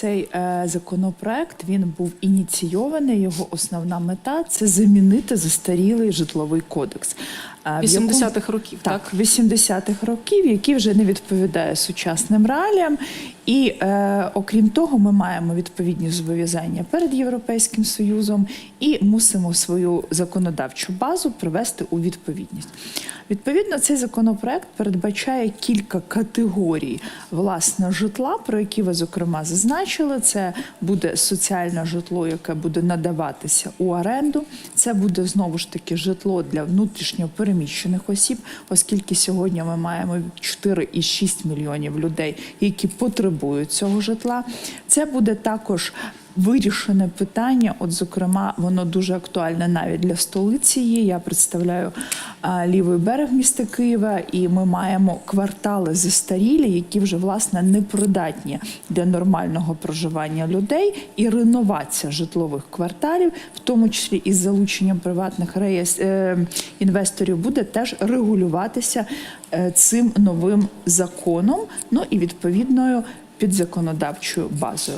цей е, законопроект він був ініційований. Його основна мета це замінити застарілий житловий кодекс. Е, в якому- 80-х років, так? так, 80-х років, який вже не відповідає сучасним реаліям. І е, окрім того, ми маємо відповідні зобов'язання перед Європейським Союзом і мусимо свою законодавчу базу привести у відповідність. Відповідно, цей законопроект передбачає кілька категорій власне житла, про які ви зокрема зазначили. Це буде соціальне житло, яке буде надаватися у оренду. Це буде знову ж таки житло для внутрішньо переміщених осіб, оскільки сьогодні ми маємо 4,6 мільйонів людей, які потребують цього житла. Це буде також вирішене питання. От, зокрема, воно дуже актуальне навіть для столиці. Є. Я представляю лівий берег міста Києва, і ми маємо квартали застарілі, які вже власне непридатні для нормального проживання людей, і реновація житлових кварталів, в тому числі із залученням приватних реєс... е, інвесторів, буде теж регулюватися е, цим новим законом. Ну і відповідною підзаконодавчою базою.